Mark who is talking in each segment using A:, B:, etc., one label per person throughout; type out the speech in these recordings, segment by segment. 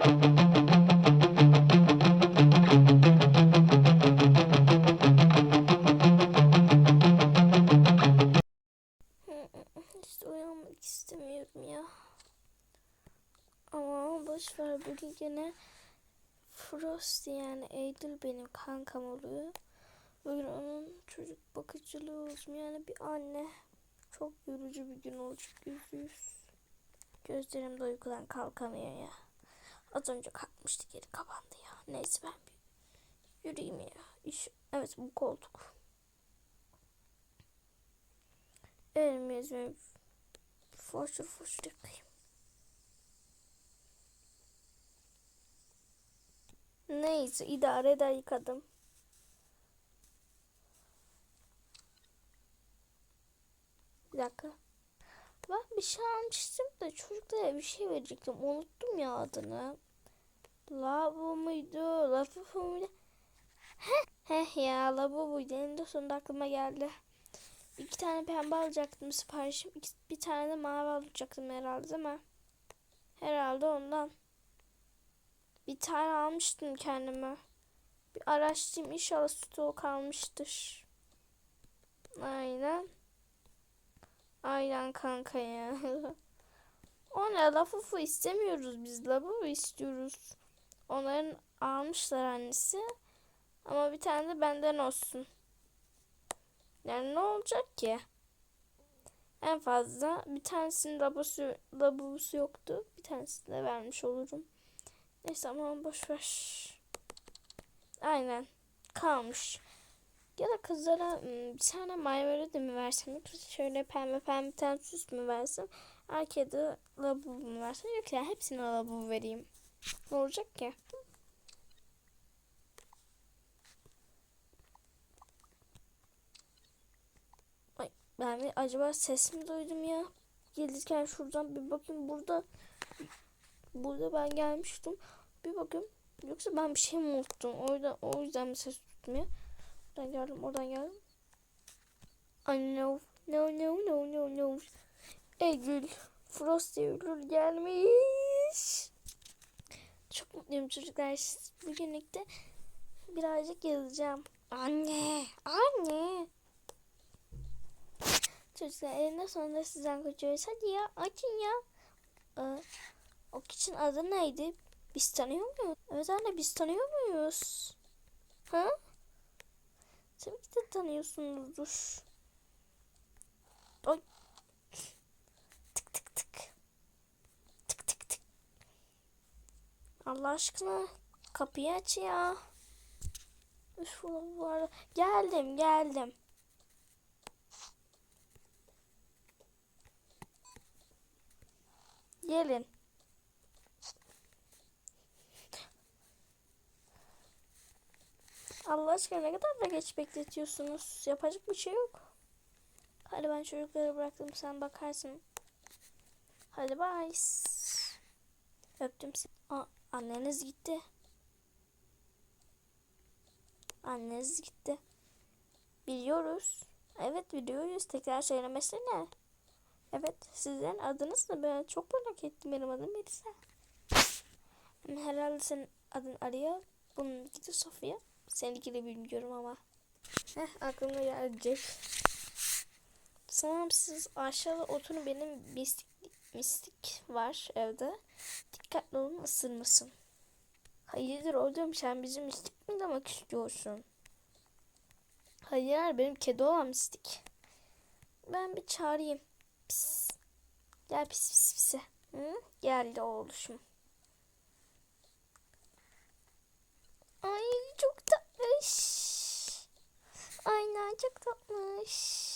A: Hiç istemiyorum ya. Ama boş ver bugün gene Frost yani Eylül benim kankam oluyor. Bugün onun çocuk bakıcılığı olsun yani bir anne. Çok yorucu bir gün olacak yüzde yüz. Gözlerim de uykudan kalkamıyor ya. Az önce kalkmıştı geri kapandı ya. Neyse ben bir yürüyeyim ya. İş, evet bu koltuk. Elimi yüzümü foşur foşur yıkayayım. Neyse idare eder yıkadım. Bir dakika. Ben bir şey almıştım da çocuklara bir şey verecektim. Unuttum ya adını. Labo muydu? Lafufu muydu? Heh, heh ya Labo buydu. En sonunda aklıma geldi. İki tane pembe alacaktım siparişim. İki, bir tane de mavi alacaktım herhalde mi? Herhalde ondan. Bir tane almıştım kendime. Bir araştırayım inşallah stok kalmıştır. Aynen. Aynen kanka ya. o ne lafufu istemiyoruz biz lafufu istiyoruz. Onların almışlar annesi. Ama bir tane de benden olsun. Yani ne olacak ki? En fazla bir tanesinin labusu, labusu yoktu. Bir tanesini de vermiş olurum. Neyse ama boş ver. Aynen. Kalmış. Ya da kızlara bir tane mayvara da mı versem? Şöyle pembe pembe bir tane süs mü versem? Arkaya da labubu mu versem? Yok ya hepsine labubu vereyim. Ne olacak ki? Ay, ben bir acaba ses mi duydum ya? Gelirken şuradan bir bakayım burada. Burada ben gelmiştim. Bir bakayım. Yoksa ben bir şey mi unuttum? O yüzden, o yüzden mi ses tutmuyor? Oradan geldim, oradan geldim. Ay no, no, no, no, no, no. Eylül, Frost Eylül gelmiş. Çok mutluyum çocuklar. Bugünlükte birazcık yazacağım. Anne, anne. Çocuklar elinde sonunda sizden kaçıyoruz. Hadi ya açın ya. Ee, o kişinin adı neydi? Biz tanıyor muyuz? Evet anne biz tanıyor muyuz? Ha? Tabii ki de tanıyorsunuzdur. Oy. Tık tık tık. Tık tık tık. Allah aşkına kapıyı aç ya. Üf bu arada. Geldim geldim. Gelin. Allah aşkına ne kadar da geç bekletiyorsunuz. Yapacak bir şey yok. Hadi ben çocukları bıraktım sen bakarsın. Hadi bye. Öptüm seni. Aa, anneniz gitti. Anneniz gitti. Biliyoruz. Evet biliyoruz. Tekrar söylemesene. Evet sizin adınız ne? Ben çok merak ettim. Benim adım Melisa. Herhalde senin adın Arya. Bunun de Sofia. Seninki de bilmiyorum ama. Heh aklıma gelecek. Sanırım siz aşağıda oturun benim mistik, mistik var evde. Dikkatli olun ısırmasın. Hayırdır oğlum sen bizim mistik mi demek istiyorsun? Hayır benim kedi olan mistik. Ben bir çağırayım. Pis. Gel pis pis pise. Hı? Geldi oğluşum. Ay çok tatlış. Aynen çok tatlış.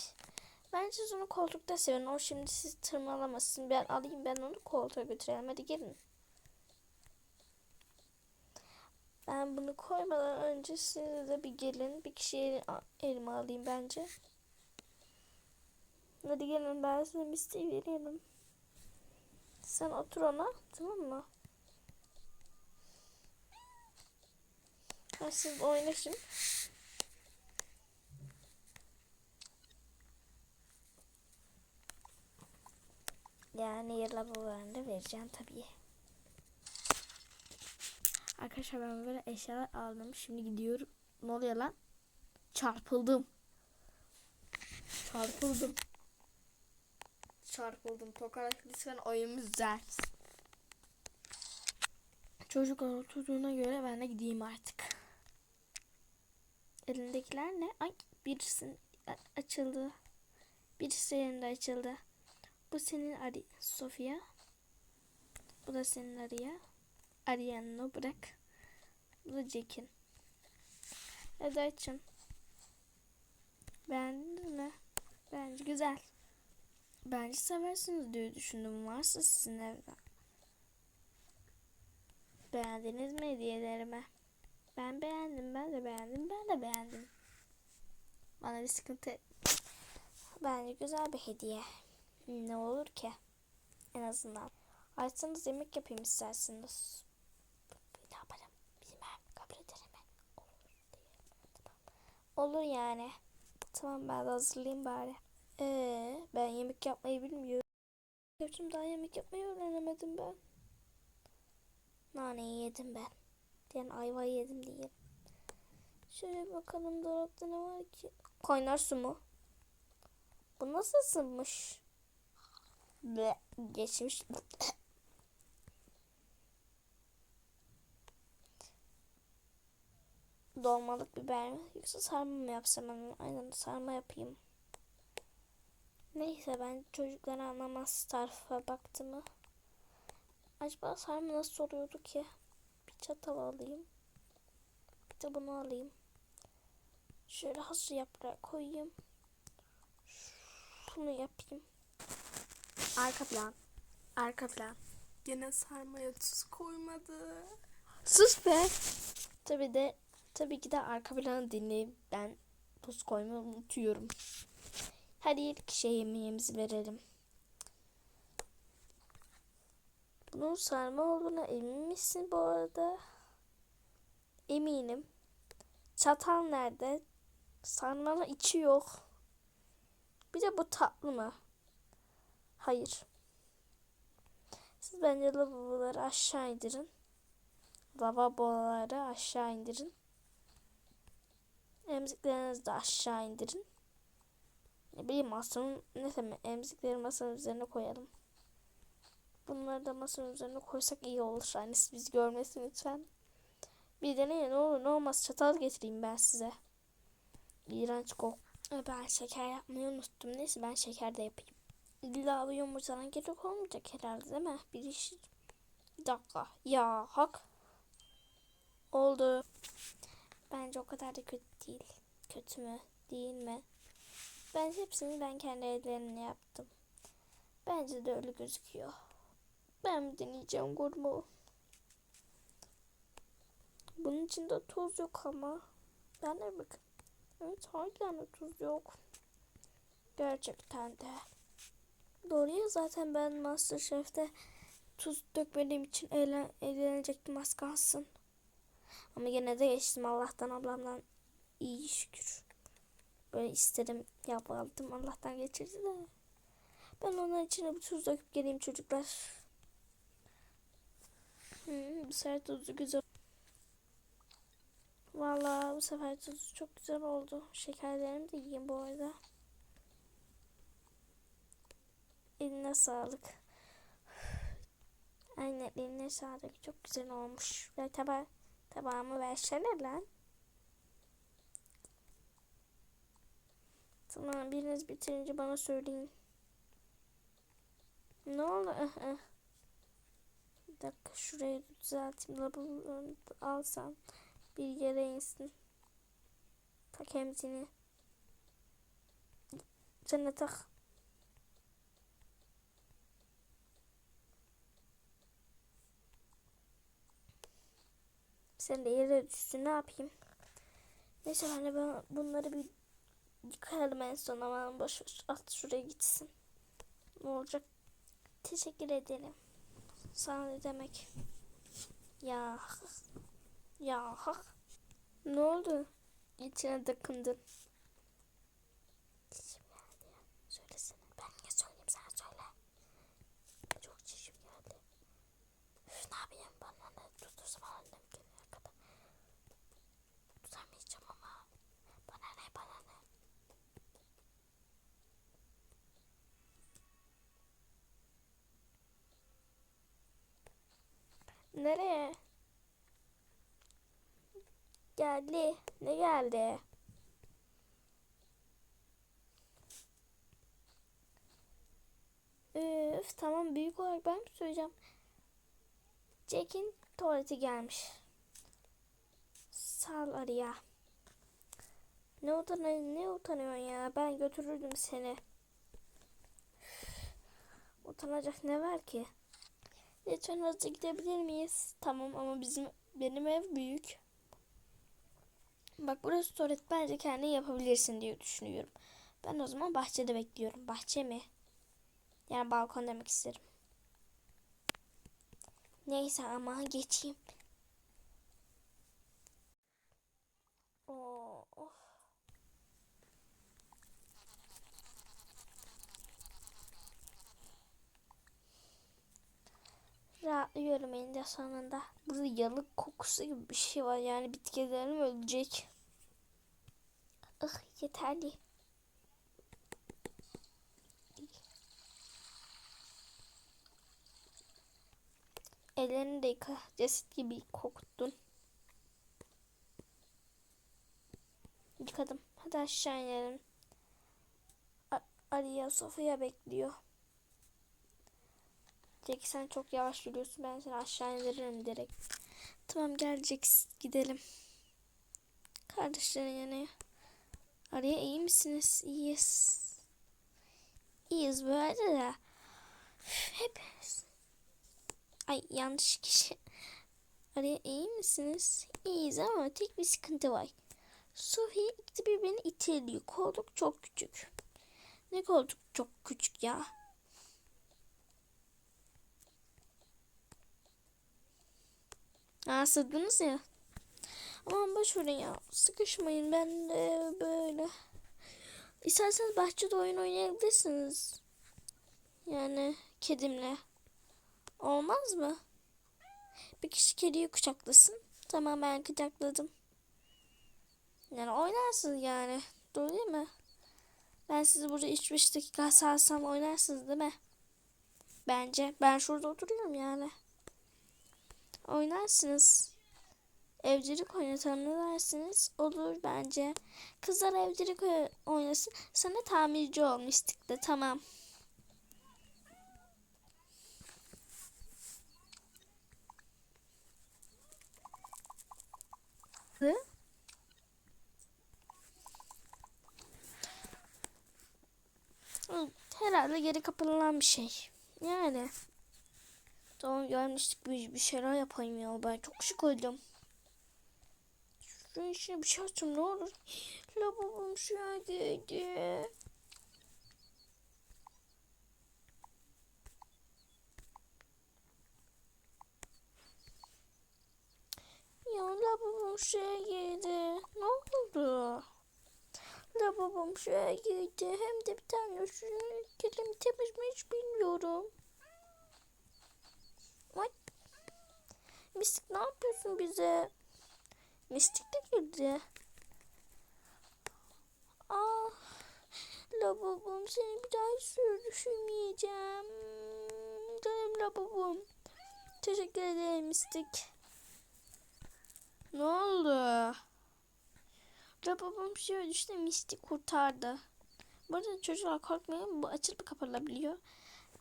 A: Ben siz onu koltukta sevin. O şimdi sizi tırmalamasın. Ben alayım ben onu koltuğa götürelim. Hadi gelin. Ben bunu koymadan önce siz de bir gelin. Bir kişiyi elime alayım bence. Hadi gelin ben size misteği vereyim. Sen otur ona tamam mı? Ben siz oynaşın. Yani yıla bu vereceğim tabii. Arkadaşlar ben böyle eşyalar aldım. Şimdi gidiyorum. Ne oluyor lan? Çarpıldım. Çarpıldım. Çarpıldım. Tokarak lütfen oyun düzelt. Çocuklar oturduğuna göre ben de gideyim artık. Elindekiler ne? Ay birisinin a- açıldı. Birisi elinde açıldı. Bu senin Ari Sofia. Bu da senin Arya. Aria'nı bırak. Bu da Jack'in. Açın. Beğendin mi? Bence güzel. Bence seversiniz diye düşündüm. Varsa sizin evde. Beğendiniz mi hediyelerimi? Ben beğendim, ben de beğendim, ben de beğendim. Bana bir sıkıntı... Bence güzel bir hediye. Ne olur ki? En azından. Açsanız yemek yapayım isterseniz. Ne yaparım? Bilmem. Kabul ederim. Olur diye. Tamam. Olur yani. Tamam ben de hazırlayayım bari. Ee, ben yemek yapmayı bilmiyorum. Yaptım daha yemek yapmayı öğrenemedim ben. Naneyi yedim ben. Yani ayvayı yedim diye. Şöyle bakalım dolapta ne var ki? Kaynar su mu? Bu nasıl ısınmış? Be geçmiş. Dolmalık biber mi? Yoksa sarma mı yapsam ben? Aynen sarma yapayım. Neyse ben çocuklar anlamaz tarife baktı mı? Acaba sarma nasıl oluyordu ki? Çatal alayım. Bir de bunu alayım. Şöyle hazır yaprağı koyayım. Şunu yapayım. Arka plan. Arka plan.
B: Gene sarmaya tuz koymadı.
A: Sus be. Tabii de tabii ki de arka planı dinleyip ben tuz koymayı unutuyorum. Hadi ilk şey yemeğimizi verelim. Bunun sarma olduğuna emin misin bu arada? Eminim. Çatal nerede? Sarmanın içi yok. Bir de bu tatlı mı? Hayır. Siz bence lavaboları aşağı indirin. Lavaboları aşağı indirin. Emziklerinizi de aşağı indirin. Ne bileyim masanın ne demek emzikleri masanın üzerine koyalım. Bunları da masanın üzerine koysak iyi olur. Annesi bizi görmesin lütfen. Bir deneyin ne olur ne olmaz çatal getireyim ben size. İğrenç kok. Ee, Ben şeker yapmayı unuttum. Neyse ben şeker de yapayım. İlla bu yumurtadan gerek olmayacak herhalde değil mi? Bir iş... Bir dakika. Ya hak. Oldu. Bence o kadar da kötü değil. Kötü mü? Değil mi? Ben hepsini ben kendi ellerimle yaptım. Bence de öyle gözüküyor. Ben deneyeceğim gurmu. Bunun içinde tuz yok ama. Ben de bakın. Evet de tuz yok. Gerçekten de. Doğru ya zaten ben Masterchef'te tuz dökmediğim için eğlen, eğlenecektim az kalsın. Ama yine de geçtim Allah'tan ablamdan iyi şükür. Böyle istedim yapalım Allah'tan geçirdi de. Ben onun içine bir tuz döküp geleyim çocuklar. Hmm, bu sefer tuzu güzel. Vallahi bu sefer tuzu çok güzel oldu. Şekerlerimi de yiyeyim bu arada. Eline sağlık. Aynen eline sağlık. Çok güzel olmuş. Ve taba tabağımı versene lan. Tamam biriniz bitirince bana söyleyin. Ne oldu? Dakika şurayı düzelteyim. Lavabonu alsam bir yere insin. Tak emzini. Sen de tak. Sen de yere düşsün ne yapayım? Neyse de ben bunları bir yıkayalım en son ama boş. At şuraya gitsin. Ne olacak? Teşekkür ederim. Sana ne demek? Ya. Ya. Ne oldu? İçine takındın. Çişim geldi ya. Söylesene. Ben niye söyleyeyim sen söyle. Çok çişim geldi. Üf, ne yapayım bana ne tutursa bana annem gelir. Nereye? Geldi. Ne geldi? Üf tamam büyük olarak ben mi söyleyeceğim? Jack'in tuvaleti gelmiş. Sal araya. Ne utanıyor, ne utanıyorsun ya? Ben götürürdüm seni. Utanacak ne var ki? Lütfen hızlı gidebilir miyiz? Tamam ama bizim benim ev büyük. Bak burası tuvalet bence kendin yapabilirsin diye düşünüyorum. Ben o zaman bahçede bekliyorum. Bahçe mi? Yani balkon demek isterim. Neyse ama geçeyim. Oo, oh. Rahatlıyorum eninde sonunda. Burada yalık kokusu gibi bir şey var. Yani bitkilerim ölecek. Ah yeterli. Ellerini de yıka. Ceset gibi koktun. Yıkadım. Hadi aşağı inelim. A- Aliya Sofya bekliyor. Jack sen çok yavaş yürüyorsun. Ben seni aşağı indiririm direkt. Tamam gel Jack gidelim. Kardeşlerin yanına. Araya iyi misiniz? İyiyiz. İyiyiz böyle de. Hepimiz. Ay yanlış kişi. Araya iyi misiniz? İyiyiz ama tek bir sıkıntı var. Sophie ikisi birbirini iteliyor. Koltuk çok küçük. Ne koltuk çok küçük ya? Aa sığdınız ya. Aman boş verin ya. Sıkışmayın ben de böyle. İsterseniz bahçede oyun oynayabilirsiniz. Yani kedimle. Olmaz mı? Bir kişi kediyi kucaklasın. Tamam ben kucakladım. Yani oynarsınız yani. Doğru değil mi? Ben sizi burada 3-5 dakika salsam oynarsınız değil mi? Bence. Ben şurada oturuyorum yani. Oynarsınız. Evcilik oynatalım ne dersiniz? Olur bence. Kızlar evcilik oy- oynasın. Sana tamirci ol mistikte tamam. Herhalde geri kapatılan bir şey. Yani. Tamam gelmiştik bir, bir şeyler yapayım ya. Ben çok şık oldum. Şunun içine bir şey atacağım ne olur. Lavabom suya girdi. Ya lavabom suya girdi. Ne oldu? Lavabom suya girdi. Hem de bir tane suyun kelimi temiz mi hiç bilmiyorum. Ay. Mistik ne yapıyorsun bize? Mistik de girdi. Ah. Lavabom seni bir daha düşürmeyeceğim. Canım lavabom. Teşekkür ederim mistik. Ne oldu? Lavabom suya düştü mistik kurtardı. Bu arada çocuklar korkmayın bu açılıp kapatılabiliyor.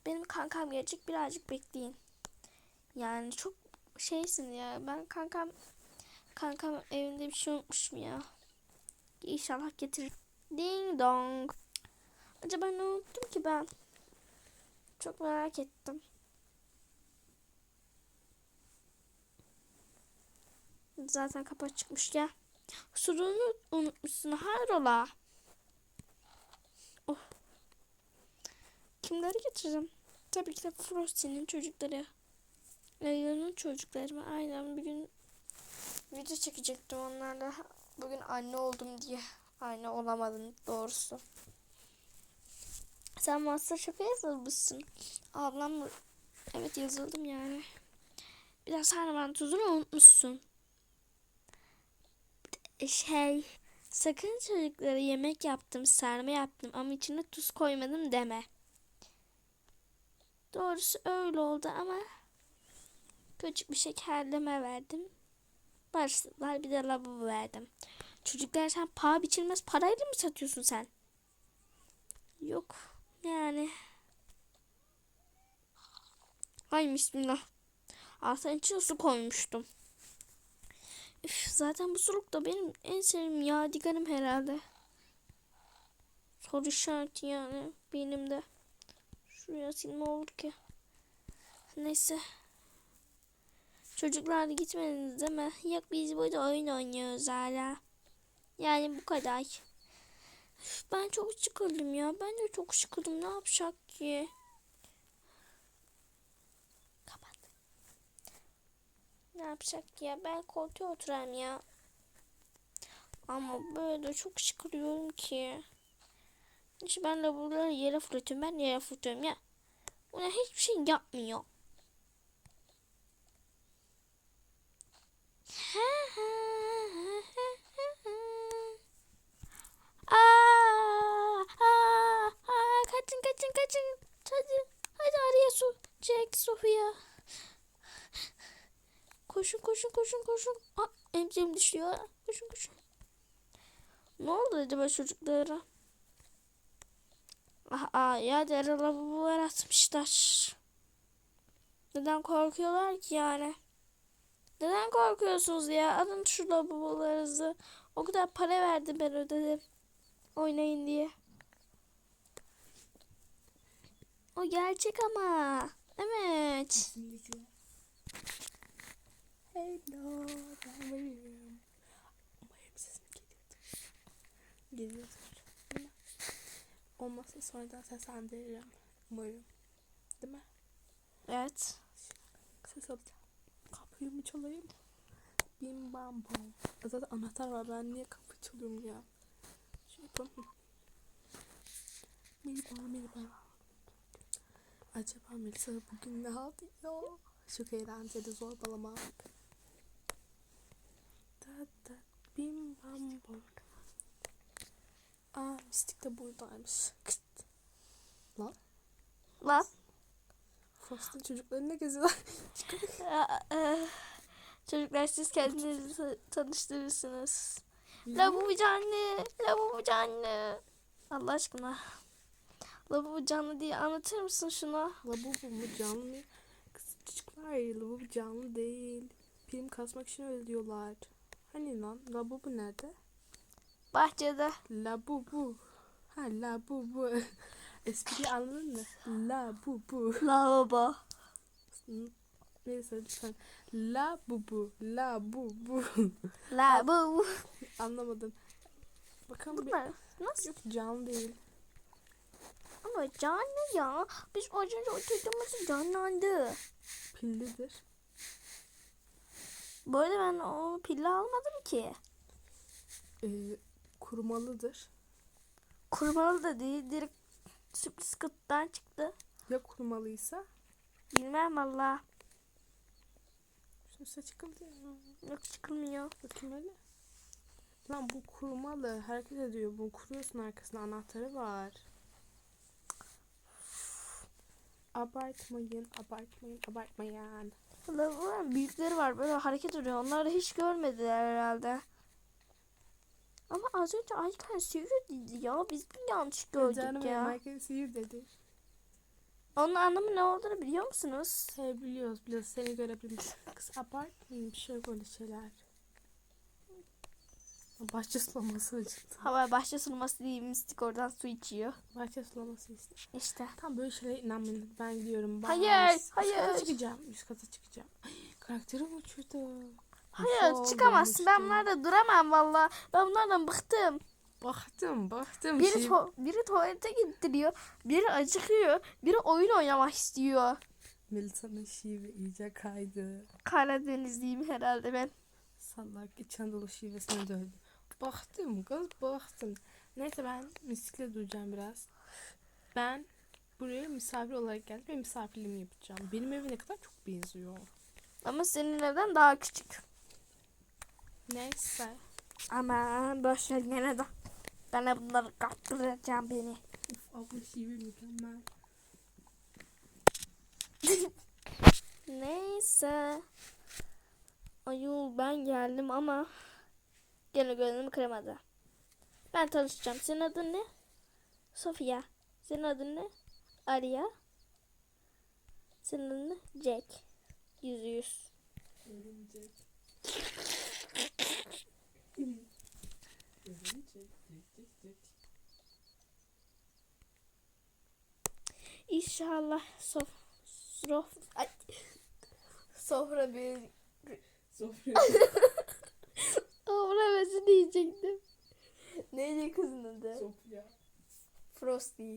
A: Benim kankam gelecek birazcık bekleyin. Yani çok şeysin ya. Ben kankam kankam evinde bir şey unutmuşum ya. İnşallah getirir. Ding dong. Acaba ne unuttum ki ben? Çok merak ettim. Zaten kapı çıkmış ya. Sorunu unutmuşsun. Hayrola? Oh. Kimleri getireceğim? Tabii ki de Frosty'nin çocukları. Leyla'nın çocukları mı? Aynen bir gün video çekecektim onlarla. Bugün anne oldum diye. Anne olamadım doğrusu. Sen Masterchef'e yazılmışsın. Ablam? Evet yazıldım yani. Biraz harman tuzunu unutmuşsun. Şey, sakın çocuklara yemek yaptım, sarma yaptım ama içine tuz koymadım deme. Doğrusu öyle oldu ama Küçük bir şekerleme verdim. Barıştılar bir de lavabo verdim. Çocuklar sen paha biçilmez parayla mı satıyorsun sen? Yok yani. Ay bismillah. Altına içine su koymuştum. Üf, zaten bu suluk da benim en sevdiğim yadigarım herhalde. Soru işareti yani benim de. Şuraya silme olur ki. Neyse. Çocuklar gitmediniz değil mi? Yok biz burada oyun oynuyoruz hala. Yani bu kadar. Ben çok sıkıldım ya. Ben de çok sıkıldım. Ne yapacak ki? Kapat. Ne yapacak ki ya? Ben koltuğa oturayım ya. Ama böyle de çok sıkılıyorum ki. İşte ben de buraları yere fırlatıyorum. Ben yere fırlatıyorum ya. Buna hiçbir şey yapmıyor. Aa, aa, aa, kaçın kaçın kaçın. Hadi, hadi araya su. Çek Sofia. Koşun koşun koşun koşun. Aa, emziğim düşüyor. Koşun koşun. Ne oldu acaba çocuklara? Aa, ya deri lavabolar atmışlar. Neden korkuyorlar ki yani? Neden korkuyorsunuz ya? Alın şu lavabolarınızı. O kadar para verdim ben ödedim. Oynayın diye. O gerçek ama. Evet.
B: Hello, ben varım. Umarım sesim geliyordur. Geliyordur. Değil mi? Olmazsa sonradan seslendiririm. Umarım. Değil mi?
A: Evet.
B: Ses alacağım. Kapıyı çalayım? Bim bam bom. Zaten anahtar var. Ben niye kapı çalıyorum ya? Şey yapalım. Merhaba merhaba. Acaba Melisa bugün ne yapıyor? Çok eğlenceli zorbalamak. Da da bim bam bom. Aa mistik de buradaymış. Kıt. Lan
A: Lan.
B: Frost'un çocukları ne geziyorlar?
A: E, Çocuklar siz kendinizi ta- tanıştırırsınız. Lavabo canlı. Lavabo canlı. Allah aşkına. Lavabo canlı diye anlatır mısın şuna?
B: Labubu mu canlı mı? Kız çocuklar labubu canlı değil. Prim kasmak için öyle diyorlar. Hani lan labubu nerede?
A: Bahçede.
B: Labubu. Ha labubu. Espriyi anladın mı? Labubu.
A: Lavabo.
B: Neyse lütfen. Labubu. Labubu.
A: Lavabo.
B: Anlamadım. Bakalım bir...
A: Bunlar nasıl?
B: Yok canlı değil.
A: Ama canlı ya. Biz az önce oturduğumuzda canlandı.
B: Pillidir.
A: Bu arada ben o pille almadım ki.
B: Ee, kurmalıdır.
A: Kurmalı da değil. Direkt sürpriz kutudan çıktı.
B: Ya kurmalıysa?
A: Bilmem valla.
B: Size çıkıldı ya.
A: Yok çıkılmıyor.
B: Bakayım öyle. Lan bu kurmalı. Hareket ediyor. Bunu kuruyorsun arkasında anahtarı var. Abartmayın, abartmayın, abartmayın.
A: Lavabonun büyükleri var böyle hareket ediyor. Onları hiç görmediler herhalde. Ama az önce Aykan sihir dedi ya. Biz mi yanlış gördük
B: Canım
A: ya?
B: Michael sihir dedi.
A: Onun anlamı ne olduğunu biliyor musunuz?
B: He biliyoruz, biliyoruz. Seni görebiliriz. Kız abartmayın. Bir şey yok öyle şeyler. Bahçe sulaması acıktı.
A: Hava bahçe sunması değil mistik oradan su içiyor.
B: Bahçe sulaması işte.
A: İşte.
B: Tam böyle şeylere inanmayın. Ben gidiyorum. Bye.
A: Hayır,
B: Üst kata
A: hayır.
B: çıkacağım. Üst kata çıkacağım. Ay, Karakterim uçurdu.
A: Hayır
B: Ufo
A: çıkamazsın. Ben bunlarda duramam valla. Ben bunlardan bıktım.
B: Baktım baktım.
A: Biri,
B: Şey-
A: tu- biri tuvalete gittiriyor. Biri acıkıyor. Biri oyun oynamak istiyor.
B: Melisa'nın şive iyice kaydı.
A: Karadenizliyim herhalde ben.
B: Salak İç Anadolu şivesine döndü. Baktım kız baktım. Neyse ben mistikle duracağım biraz. Ben buraya misafir olarak geldim ve misafirliğimi yapacağım. Benim evime ne kadar çok benziyor.
A: Ama senin evden daha küçük.
B: Neyse.
A: Aman boş ver gene de. De bunları kaptıracağım beni.
B: Uf abla şive mükemmel.
A: Neyse. Ayol ben geldim ama gene gönlümü kıramadı. Ben tanışacağım. Senin adın ne? Sofia. Senin adın ne? Arya. Senin adın ne? Jack. Yüz yüz.
B: Örümcek.
A: İnşallah sof sof ay, sofra bir
B: Sofya.
A: sofra bezi diyecektim. Neydi kızın adı?
B: Sofya.
A: Frosty.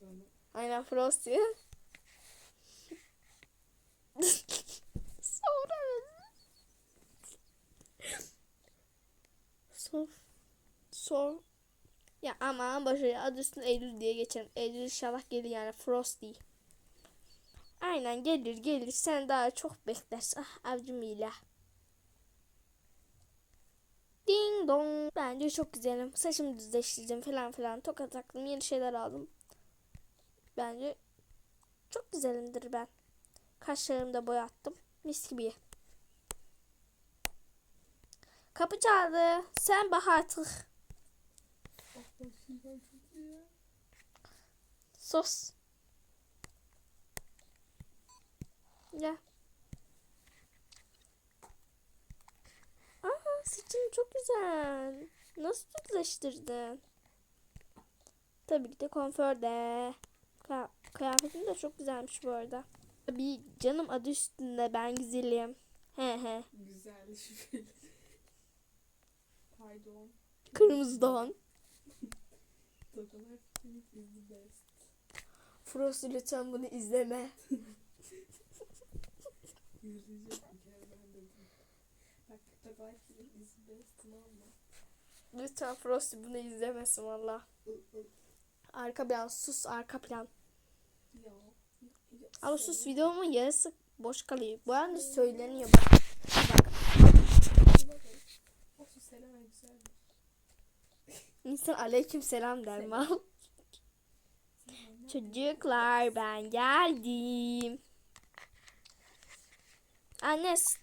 B: Bana.
A: Aynen Frosty. sofra bezi. Sof sof ya aman başarı adı üstüne Eylül diye geçelim. Eylül inşallah gelir yani Frosty. Aynen gelir gelir. Sen daha çok beklersin. Ah avcım ilah. Ding dong. Bence çok güzelim. Saçımı düzleştireceğim falan filan. Toka taktım. Yeni şeyler aldım. Bence çok güzelimdir ben. Kaşlarımı da boyattım. Mis gibi. Kapı çaldı. Sen bak artık. Sus. Gel. Aa saçın çok güzel. Nasıl düzleştirdin? Tabii ki de kuaförde. Kıya- Kıyafetin de çok güzelmiş bu arada. Tabii canım adı üstünde ben güzelim. He he.
B: Güzel şüpheli. Pardon.
A: Kırmızı
B: best.
A: Frosty lütfen bunu izleme. Lütfen Frosty bunu izlemesin valla. Arka plan sus arka plan. Ama sus videomun yarısı boş kalıyor. Bu arada söyleniyor bak. Bak. İnsan aleyküm selam der mal. Çocuklar ben geldim. Anne s-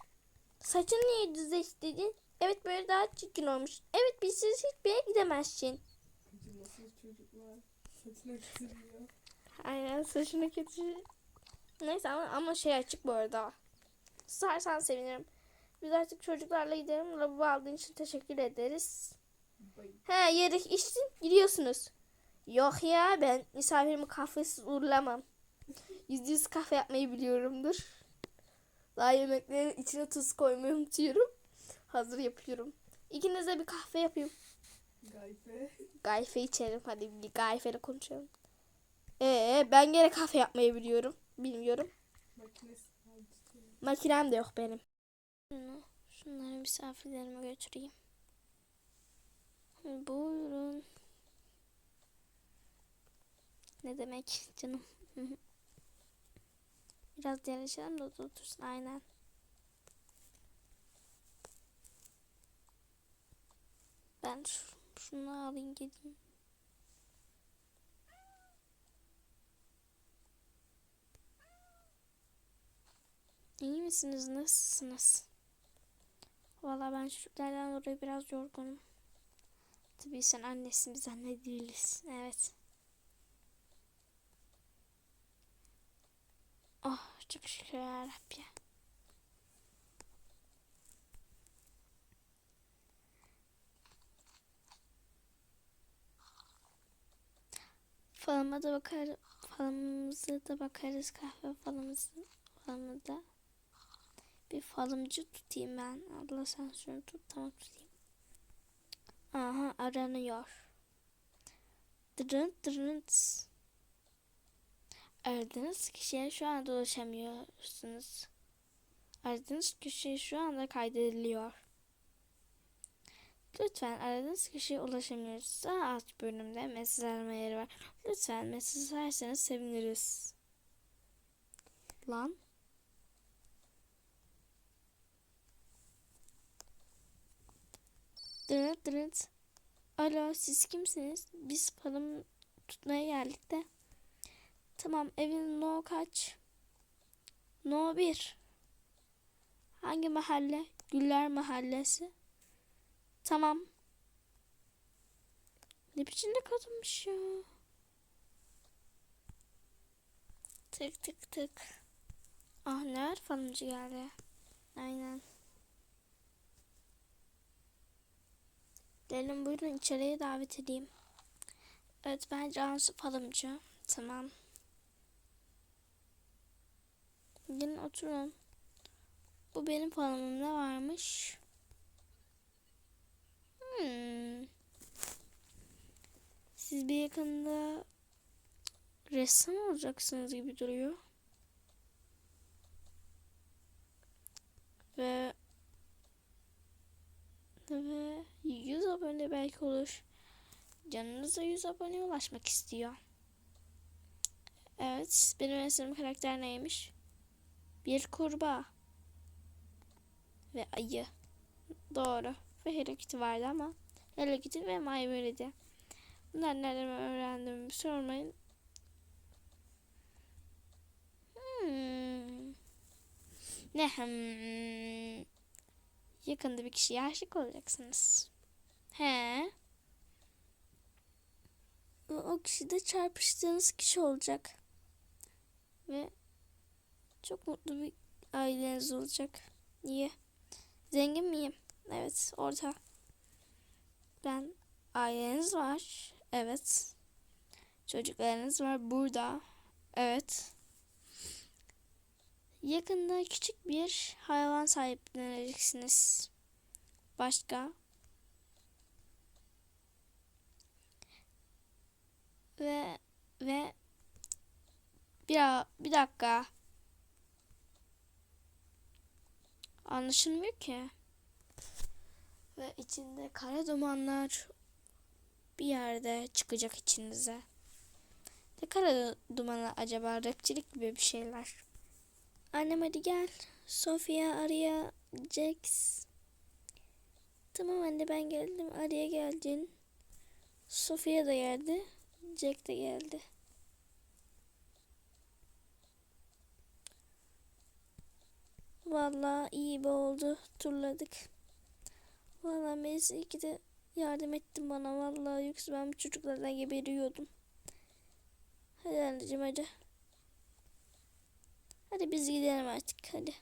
A: saçını niye düzleştirdin? Evet böyle daha çirkin olmuş. Evet bizsiz hiçbir yere gidemezsin.
B: Acımasız çocuklar. Saçına getiriyor.
A: Aynen saçını kötü. Neyse ama, ama şey açık bu arada. Susarsan sevinirim. Biz artık çocuklarla gidelim. Lavabo aldığın için teşekkür ederiz. He yedik içtin gidiyorsunuz. Yok ya ben misafirimi kahvesiz uğurlamam. Yüzde yüz kahve yapmayı biliyorumdur. Daha yemeklerin içine tuz koymayı unutuyorum. Hazır yapıyorum. İkinize bir kahve yapayım.
B: Gayfe.
A: Gayfe içelim. Hadi bir gayfeyle konuşalım. Ee ben gene kahve yapmayı biliyorum. Bilmiyorum.
B: Makinesi.
A: Makinem de yok benim. Şunları misafirlerime götüreyim. Buyurun. Ne demek canım? Biraz yerleşelim de otursun aynen. Ben şu, şunu alayım gideyim. İyi misiniz? Nasılsınız? Valla ben çocuklardan dolayı biraz yorgunum. Tabii sen annesin biz anne değiliz. Evet. Oh çok şükür yarabbim. Falıma da bakar, falımıza da bakarız kahve falımızı, falımı da. Bir falımcı tutayım ben. Abla sen şunu tut tamam tutayım. Aha aranıyor. Dırınt dırınt. Aradığınız kişiye şu anda ulaşamıyorsunuz. Aradığınız kişi şu anda kaydediliyor. Lütfen aradığınız kişiye ulaşamıyoruz. Sağ alt bölümde mesaj arama yeri var. Lütfen mesaj verseniz seviniriz. Lan. Dırıt dırıt. Alo siz kimsiniz? Biz param tutmaya geldik de. Tamam evin no kaç? No 1. Hangi mahalle? Güller Mahallesi. Tamam. Ne biçimde kadınmış ya. Tık tık tık. Ah ne var falımcı geldi. Aynen. Gelin buyurun içeriye davet edeyim. Evet ben Cansu falımcı. Tamam. Gelin oturun. Bu benim falımım ne varmış? Hmm. Siz bir yakında ressam olacaksınız gibi duruyor. Ve ve 100 abone belki olur. Canınıza 100 abone ulaşmak istiyor. Evet, benim en sevdiğim karakter neymiş? Bir kurbağa. Ve ayı. Doğru. Ve Hello Kitty vardı ama Hello Kitty ve My Melody. Bunlar nereden öğrendim sormayın. Hmm. Ne hmm. Yakında bir kişiye aşık olacaksınız. He. O- kişi de çarpıştığınız kişi olacak. Ve çok mutlu bir aileniz olacak. Niye? Zengin miyim? Evet, orta. Ben aileniz var. Evet. Çocuklarınız var burada. Evet. Yakında küçük bir hayvan sahipleneceksiniz. Başka? Ve ve bir, bir dakika. Anlaşılmıyor ki. Ve içinde kara dumanlar bir yerde çıkacak içinize. Ne kara dumanı acaba? Rapçilik gibi bir şeyler. Annem hadi gel. Sofia, Jax. Tamam anne ben geldim. Arya geldin. Sofia da geldi. Jack de geldi. Vallahi iyi bir oldu. Turladık. Vallahi Melis iyi ki de yardım ettin bana. Vallahi yoksa ben bu çocuklardan geberiyordum. Hadi anneciğim hadi. Hadi biz gidelim artık hadi.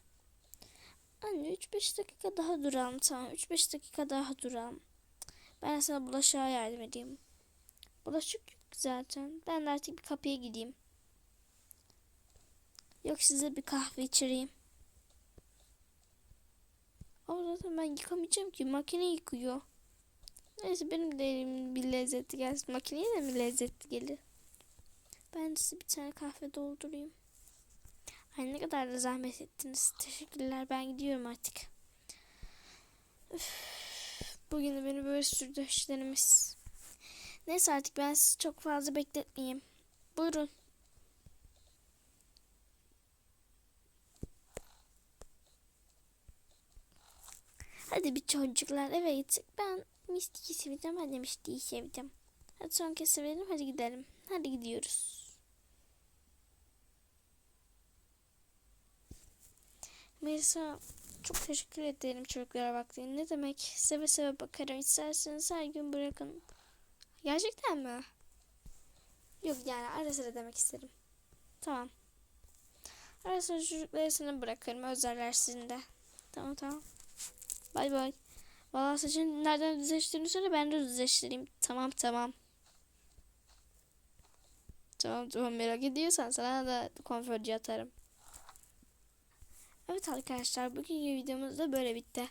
A: Anne 3-5 dakika daha duralım tamam. 3-5 dakika daha duralım. Ben sana bulaşığa yardım edeyim. Bulaşık yok zaten. Ben de artık bir kapıya gideyim. Yok size bir kahve içireyim. Ama zaten ben yıkamayacağım ki. Makine yıkıyor. Neyse benim de elimin bir lezzeti gelsin. Makineye de mi lezzetli gelir? Ben size bir tane kahve doldurayım. Ay ne kadar da zahmet ettiniz. Teşekkürler. Ben gidiyorum artık. Üf, bugün de beni böyle sürdü işlerimiz. Neyse artık ben sizi çok fazla bekletmeyeyim. Buyurun. Hadi bir çocuklar eve gittik. Ben Misty'yi seveceğim. Ben de Misty'yi seveceğim. Hadi son kez sevelim. Hadi gidelim. Hadi gidiyoruz. Melisa çok teşekkür ederim çocuklara baktığın. Ne demek? Seve seve bakarım. İsterseniz her gün bırakın. Gerçekten mi? Yok yani ara sıra demek istedim. Tamam. Ara sıra çocukları sana bırakırım. Özlerler sizin de. Tamam tamam. Bay bay. Valla saçını nereden düzleştirdiğini söyle ben de düzleştireyim. Tamam tamam. Tamam tamam merak ediyorsan sana da konforcu atarım. Evet arkadaşlar bugünkü videomuz da böyle bitti.